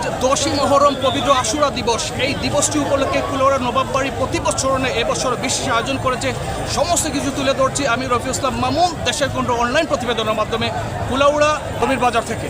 আজ দশই মহরম পবিত্র আশুরা দিবস। এই দিবসটি উপলক্ষে কুলোরা নবাববাড়ি প্রতি বছরণে এবছর বিশেষ আয়োজন করেছে। সমস্ত কিছু তুলে ধরছি আমি রফি ইসলাম মামুন, দেশের কোন অনলাইন প্রতিবেদনের মাধ্যমে কুলাউড়া কবির বাজার থেকে।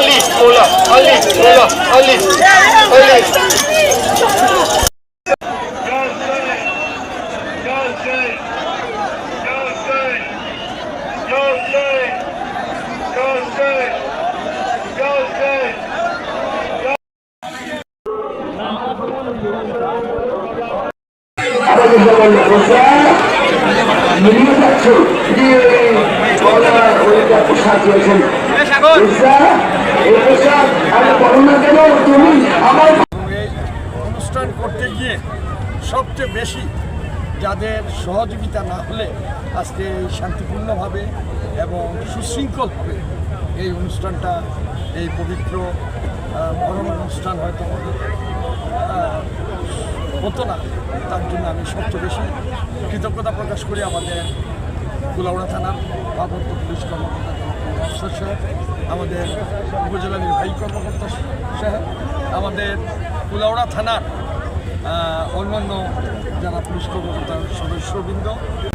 Mola, Ali, Mola, Ali, Mola, Ali, Ali. আমাদের যেমন রোজা মিলিয়ে যাচ্ছে দিয়ে গলার ওইটা পোশাক দিয়েছেন অনুষ্ঠান করতে গিয়ে সবচেয়ে বেশি যাদের সহযোগিতা না হলে আজকে শান্তিপূর্ণভাবে এবং সুশৃঙ্খলভাবে এই অনুষ্ঠানটা, এই পবিত্র মরণ অনুষ্ঠান হয়তো হতো না। তার জন্য আমি সবচেয়ে বেশি কৃতজ্ঞতা প্রকাশ করি আমাদের কুলাউড়া থানার ভারপ্রাপ্ত পুলিশ কর্মকর্তা সাহেব আমাদের উপজেলা নির্বাহী কর্মকর্তা সাহেব আমাদের কুলাউড়া থানার অন্যান্য যারা পুলিশ কর্মকর্তার সদস্যবৃন্দ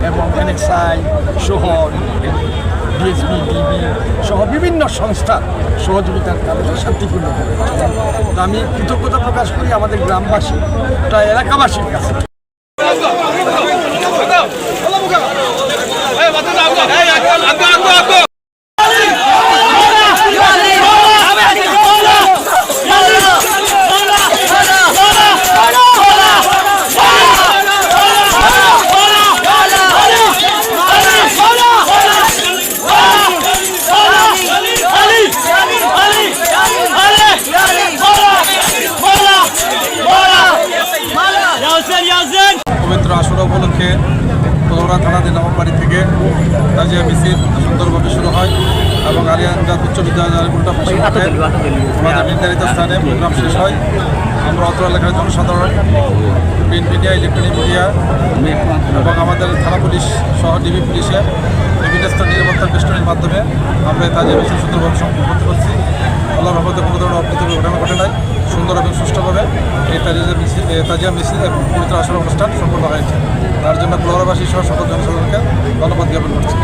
এবং এনএসআই সহ ডিএসপি ডিবি সহ বিভিন্ন সংস্থার সহযোগিতার কারণে শান্তিপূর্ণ তো আমি কৃতজ্ঞতা প্রকাশ করি আমাদের গ্রামবাসী প্রায় এলাকাবাসীর কাছে পবিত্র আসর উপলক্ষে তদরা থানা নবমবাড়ি থেকে তাজিয়া মিছিল সুন্দরভাবে শুরু হয় এবং আলিয়ানজাত উচ্চ বিদ্যালয়ের উল্টা আমাদের নির্ধারিত স্থানে প্রোগ্রাম শেষ হয়। আমরা অত এলাকার জনসাধারণ প্রিন্ট মিডিয়া ইলেকট্রনিক মিডিয়া এবং আমাদের থানা পুলিশ সহ ডিবি পুলিশের বিভিন্ন স্তর নিরাপত্তা মাধ্যমে আমরা তাজিয়া মিছিল সুন্দরভাবে সম্পন্ন করতে পারছি। আল্লাহ রহমতে কোনো ধরনের অপ্রীতিকর ঘটনা ঘটে নাই। সুন্দর এবং সুষ্ঠুভাবে এই তাজিয়া মিছিল তাজিয়া মিছিল এবং পবিত্র আসর অনুষ্ঠান সম্পন্ন হয়েছে। তার জন্য ক্লোরাবাসী সহ সকল জনসাধারণকে ধন্যবাদ জ্ঞাপন করছি।